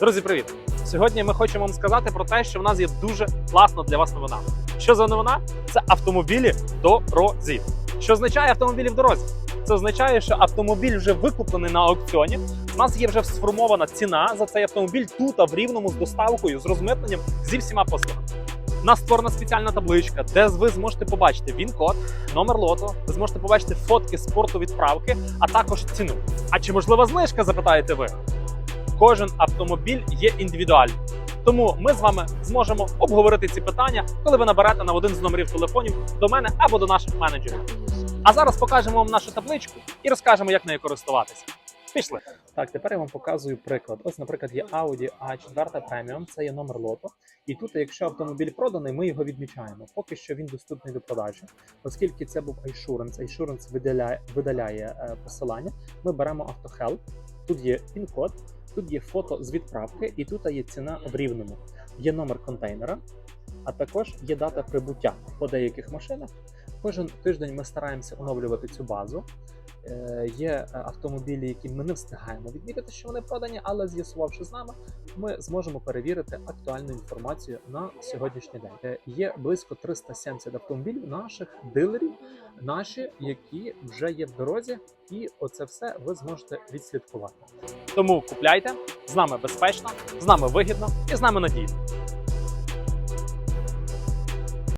Друзі, привіт! Сьогодні ми хочемо вам сказати про те, що в нас є дуже класна для вас новина. Що за новина? Це автомобілі в дорозі. Що означає автомобілі в дорозі? Це означає, що автомобіль вже викуплений на аукціоні. У нас є вже сформована ціна за цей автомобіль тут, а в рівному з доставкою, з розмитненням, зі всіма послугами. У нас створена спеціальна табличка, де ви зможете побачити він-код, номер лоту, ви зможете побачити фотки спорту відправки, а також ціну. А чи можлива знижка, запитаєте ви? Кожен автомобіль є індивідуальним. Тому ми з вами зможемо обговорити ці питання, коли ви наберете на один з номерів телефонів до мене або до наших менеджерів. А зараз покажемо вам нашу табличку і розкажемо, як нею користуватися. Пішли. Так, тепер я вам показую приклад. Ось, наприклад, є Audi A4 Premium, це є номер лоту. І тут, якщо автомобіль проданий, ми його відмічаємо. Поки що він доступний до продажі, оскільки це був iSurance, iSurance видаляє, видаляє е, посилання. Ми беремо AutoHelp, тут є пін-код, тут є фото з відправки, і тут є ціна в рівному. Є номер контейнера, а також є дата прибуття по деяких машинах. Кожен тиждень ми стараємося оновлювати цю базу. Е, Є е, автомобілі, які ми не встигаємо відмітити, що вони продані, але з'ясувавши з нами, ми зможемо перевірити актуальну інформацію на сьогоднішній день. Е, Є близько 370 автомобілів наших дилерів, наші, які вже є в дорозі, і оце все ви зможете відслідкувати. Тому купляйте з нами безпечно, з нами вигідно і з нами надійно.